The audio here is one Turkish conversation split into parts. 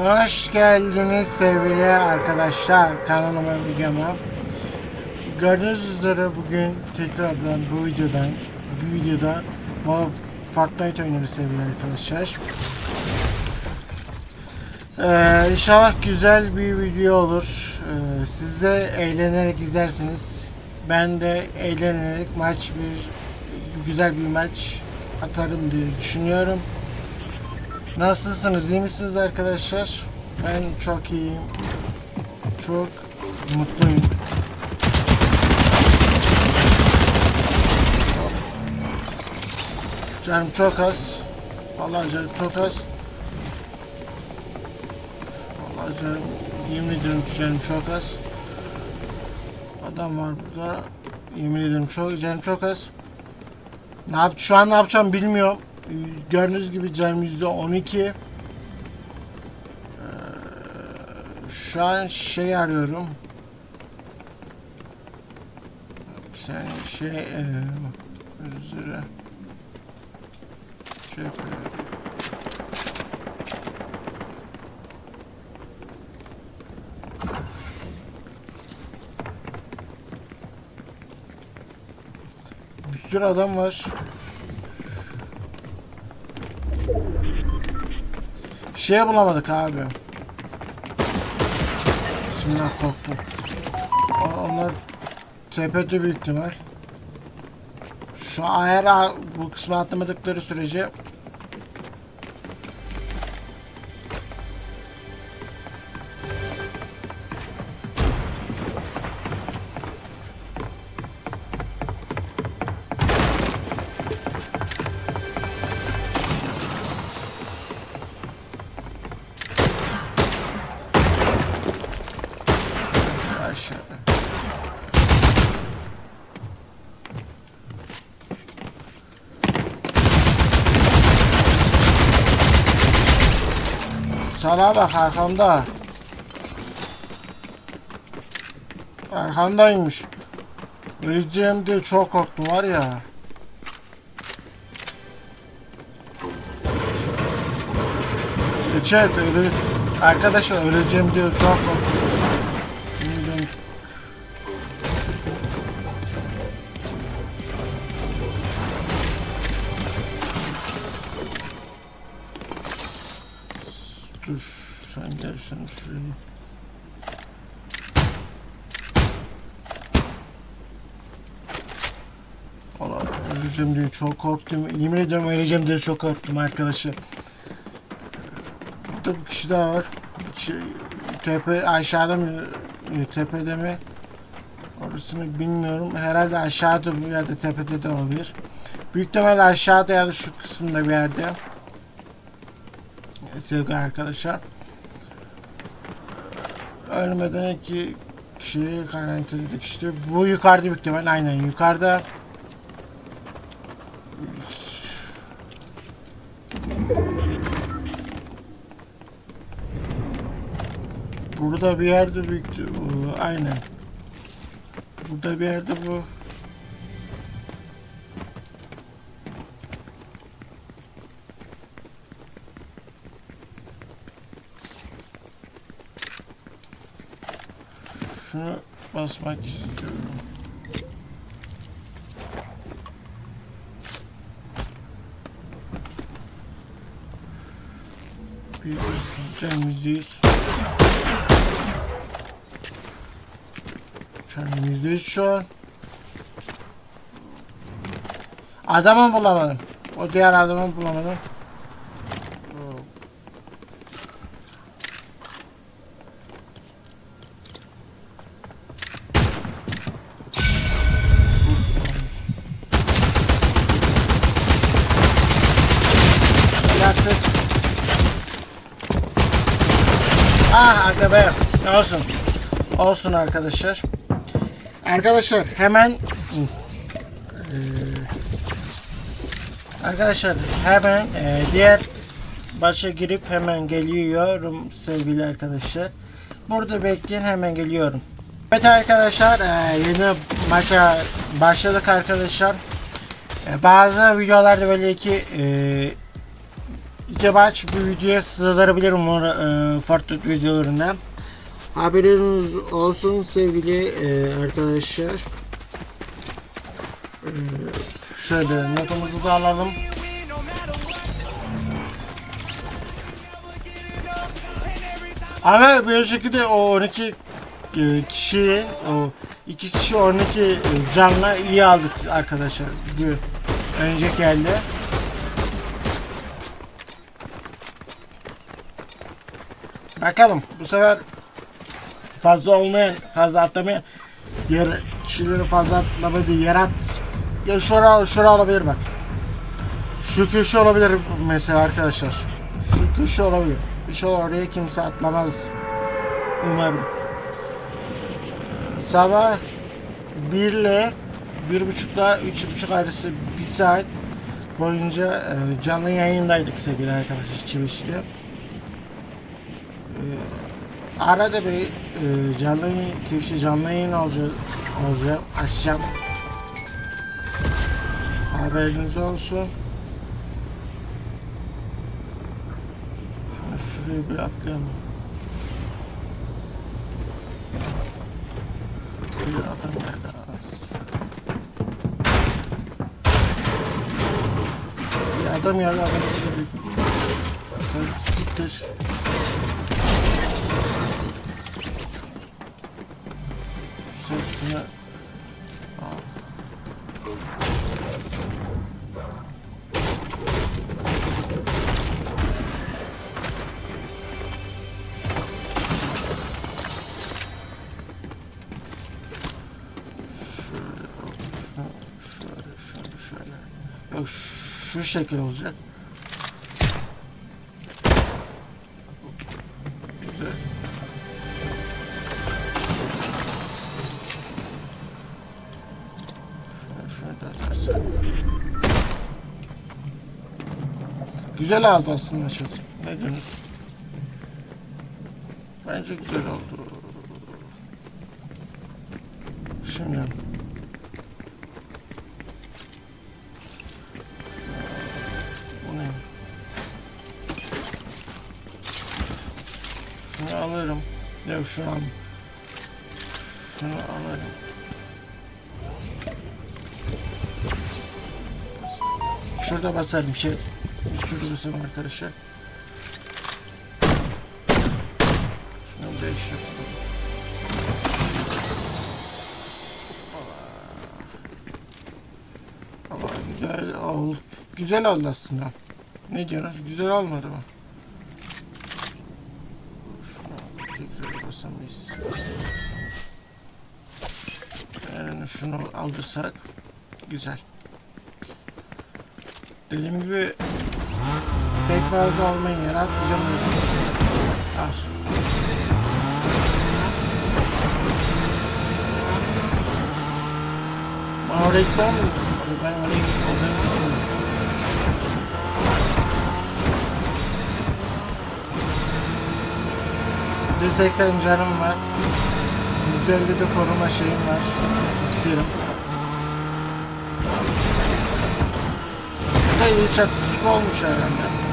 Hoş geldiniz sevgili arkadaşlar kanalıma videoma. Gördüğünüz üzere bugün tekrardan bu videodan bu videoda Fortnite oynuyoruz sevgili arkadaşlar. Ee, inşallah güzel bir video olur. Ee, siz eğlenerek izlersiniz. Ben de eğlenerek maç bir güzel bir maç atarım diye düşünüyorum. Nasılsınız? iyi misiniz arkadaşlar? Ben çok iyiyim. Çok mutluyum. Canım çok az. Vallahi canım çok az. Vallahi canım yemin ediyorum ki canım çok az. Adam var burada. Yemin ediyorum çok canım çok az. Ne yap şu an ne yapacağım bilmiyorum. Gördüğünüz gibi canım yüzde 12. Ee, şu an şey arıyorum. Sen şey e, üzere şey. Bir sürü adam var. Şey bulamadık abi. Bismillah korktum. Onlar tepede büyük ihtimal. Şu eğer a- bu kısmı atlamadıkları sürece Sana bak arkamda. Arkamdaymış. Öleceğim diye çok korktum var ya. Geçer öyle arkadaşlar öleceğim diye çok korktum. Dur sen gel sen şuraya. Valla öleceğim diye çok korktum. Yemin ediyorum öleceğim diye çok korktum arkadaşlar. Burada bir kişi daha var. Tepe aşağıda mı e, tepede mi? Orasını bilmiyorum. Herhalde aşağıda ya da tepede de olabilir. Büyük ihtimalle aşağıda ya da şu kısımda bir yerde. Sevgili arkadaşlar. Ölmeden iki kişiyi kaynatırdık işte. Bu yukarıda büyük ihtimalle aynen yukarıda. Burada bir yerde büyük aynen. Burada bir yerde bu. Şunu basmak istiyorum. Bir. Canım yüzde yüz şu an. Adamı bulamadım. O diğer adamı bulamadım. Be. Olsun. Olsun arkadaşlar. Arkadaşlar hemen Eee, Arkadaşlar hemen eee, diğer başa girip hemen geliyorum sevgili arkadaşlar. Burada bekleyin hemen geliyorum. Evet arkadaşlar eee, yeni maça başladık arkadaşlar. E, bazı videolarda böyle ki e, iki maç bir videoya sığdırabilirim o e, Fortnite videolarından. Haberiniz olsun sevgili e, arkadaşlar. E, şöyle notumuzu da alalım. Ama bir önceki de o 12 e, kişi o iki kişi 12 e, canla iyi aldık arkadaşlar. Bir önceki elde. Bakalım bu sefer fazla olmayan, fazla atlamayan yer kişileri fazla atlamadı yer at. Ya şura şura olabilir bak. Şu köşe olabilir mesela arkadaşlar. Şu köşe olabilir. Bir şey oraya kimse atlamaz. Umarım. Sabah 1 ile 1.30'da 3.30 arası bir saat boyunca e, canlı yayındaydık sevgili arkadaşlar Twitch'te. E, arada bir e, canlı yayın- Twitch'te canlı yayın olacak, olacak açacağım. Haberiniz olsun. Şuraya bir atlayalım. Bir adam nerede? Bir adam geldi adam. Sen siktir. Sen şuna şöyle şöyle şöyle. Yok şu şekil olacak. Güzel aldı aslında chat. Ne diyorsunuz? Bence güzel oldu. Şimdi Bu ne? Şunu alırım. Yok şunu al. Şunu alırım. Şurada basarım şey. Basarım arkadaşlar. Şunu 5 yapalım. Ama güzel oldu. Güzel oldu aslında. Ne diyorsunuz? Güzel olmadı mı? Şuna tekrar basamayız. Yani şunu aldırsak güzel. Dediğim gibi yer atlayacağım. Ah. Ben oraya gitmem mi? Ben oraya gitmem. 180 canım var. 150 de koruma şeyim var. İksirim. Da iyi çatışma olmuş herhalde.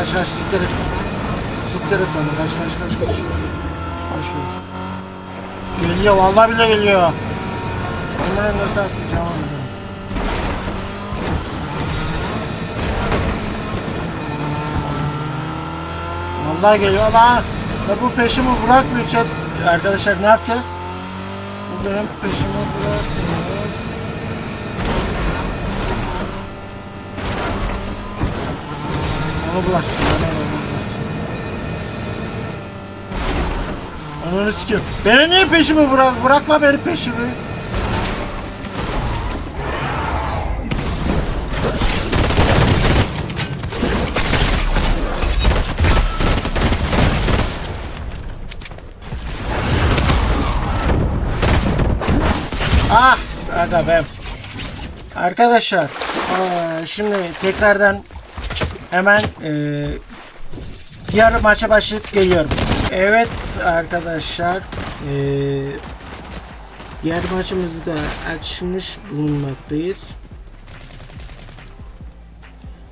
Kaç kaç siktir et. Siktir et onu kaç kaç kaç kaç. Kaç. Geliyor vallahi bile geliyor. Onları nasıl atlayacağım onu. Vallahi geliyor lan. Ya bu peşimi bırakmıyor chat. Arkadaşlar ne yapacağız? Bu benim peşimi bırakmıyor. Onu bulaştır. Ananı sikiyor. Beni niye peşimi bırak? Bırak la beni peşimi. Ah aga be. Arkadaşlar şimdi tekrardan hemen eee diğer maça başlayıp geliyorum. Evet arkadaşlar eee diğer maçımızı da açmış bulunmaktayız.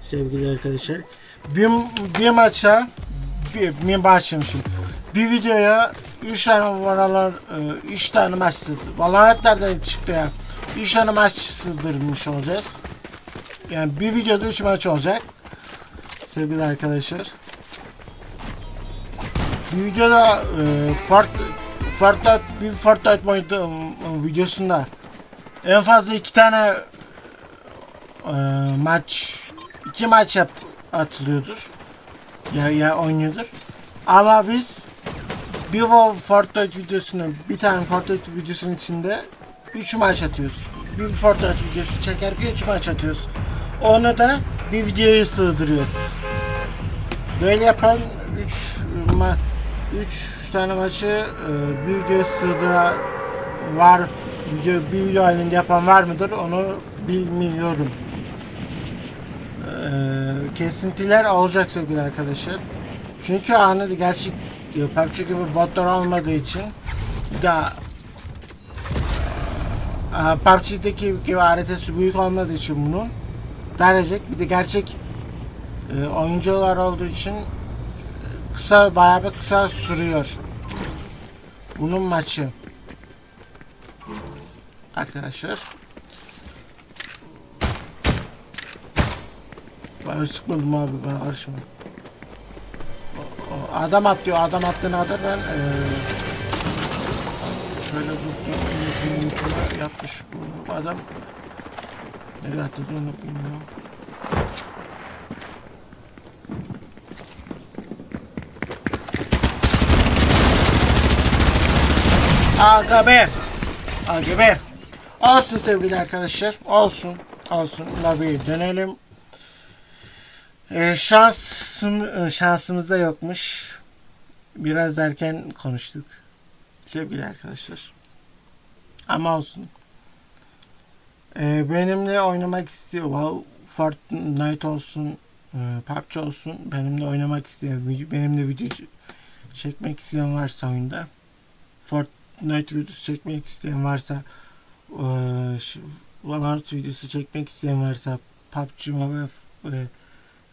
Sevgili arkadaşlar. Bir, bir maça bir, bir maçmışım. Bir videoya 3 tane varalar 3 tane maç sığdı. Valorant'lardan çıktı ya. 3 tane maç sığdırmış olacağız. Yani bir videoda 3 maç olacak. Sevgili arkadaşlar. Bir videoda e, farklı Fortnite bir Fortnite oynadı, videosunda en fazla iki tane e, maç iki maç yap atılıyordur. Ya ya oynuyordur. Ama biz bir Fortnite videosunun bir tane Fortnite videosunun içinde 3 maç atıyoruz. Bir Fortnite videosu çekerken 3 maç atıyoruz. Onu da bir videoya sığdırıyoruz. Böyle yapan 3 ma 3 tane maçı e, bir videoya sığdıran var video bir video halinde yapan var mıdır onu bilmiyorum. Ee, kesintiler olacak sevgili arkadaşlar. Çünkü anı gerçek e, PUBG gibi botlar olmadığı için da e, PUBG'deki gibi haritası büyük olmadığı için bunun derecek bir de gerçek e, oyuncular olduğu için e, kısa bayağı bir kısa sürüyor. Bunun maçı. Arkadaşlar. Ben sıkmadım abi. O- o Adam atlıyor. Adam attığına kadar ben eee şöyle bu yapmış bu adam. Nereye atladı onu bilmiyorum. Aga be. Olsun sevgili arkadaşlar. Olsun. Olsun. Lobiye dönelim. Ee, şansım, e, şansımız da yokmuş. Biraz erken konuştuk. Sevgili arkadaşlar. Ama olsun. Ee, benimle oynamak istiyor. Fortnite olsun, e, PUBG olsun. Benimle oynamak isteyen, benimle video çekmek isteyen varsa oyunda. Fortnite videosu çekmek isteyen varsa, e, Valorant videosu çekmek isteyen varsa, PUBG Mobile e,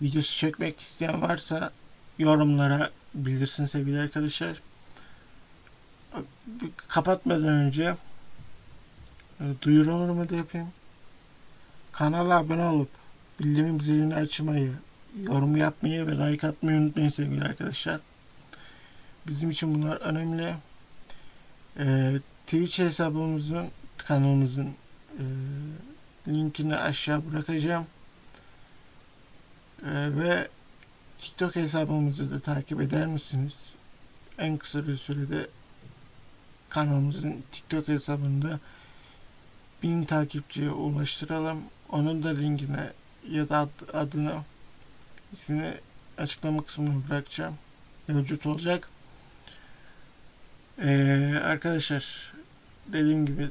videosu çekmek isteyen varsa yorumlara bildirsin sevgili arkadaşlar. Kapatmadan önce duyurumu da yapayım. Kanala abone olup bildirim zilini açmayı, yorum yapmayı ve like atmayı unutmayın sevgili arkadaşlar. Bizim için bunlar önemli. E, Twitch hesabımızın, kanalımızın e, linkini aşağı bırakacağım. Ee, ve TikTok hesabımızı da takip eder misiniz? En kısa bir sürede kanalımızın TikTok hesabında bin takipçiye ulaştıralım. Onun da linkine ya da ad- adını ismini açıklama kısmına bırakacağım. Mevcut olacak. Ee, arkadaşlar dediğim gibi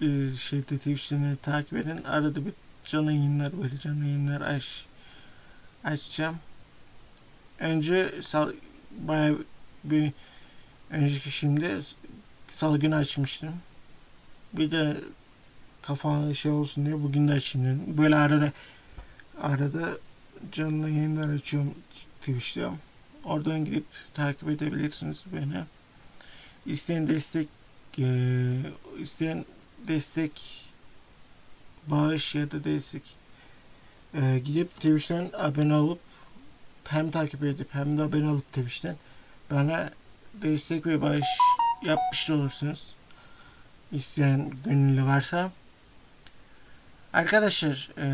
e, şeyde Twitch'ten takip edin. Arada bir canlı yayınlar böyle canlı yayınlar aç açacağım. Önce sal bayağı bir önceki şimdi salı günü açmıştım. Bir de kafa şey olsun diye bugün de açayım. Böyle arada arada canlı yayınlar açıyorum Twitch'te. Oradan gidip takip edebilirsiniz beni. İsteyen destek eee, isteyen destek bağış ya da destek ee, gidip Twitch'ten abone olup hem takip edip hem de abone olup Twitch'ten bana destek ve bağış yapmış olursunuz. İsteyen gönüllü varsa. Arkadaşlar e,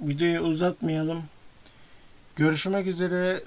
videoyu uzatmayalım. Görüşmek üzere.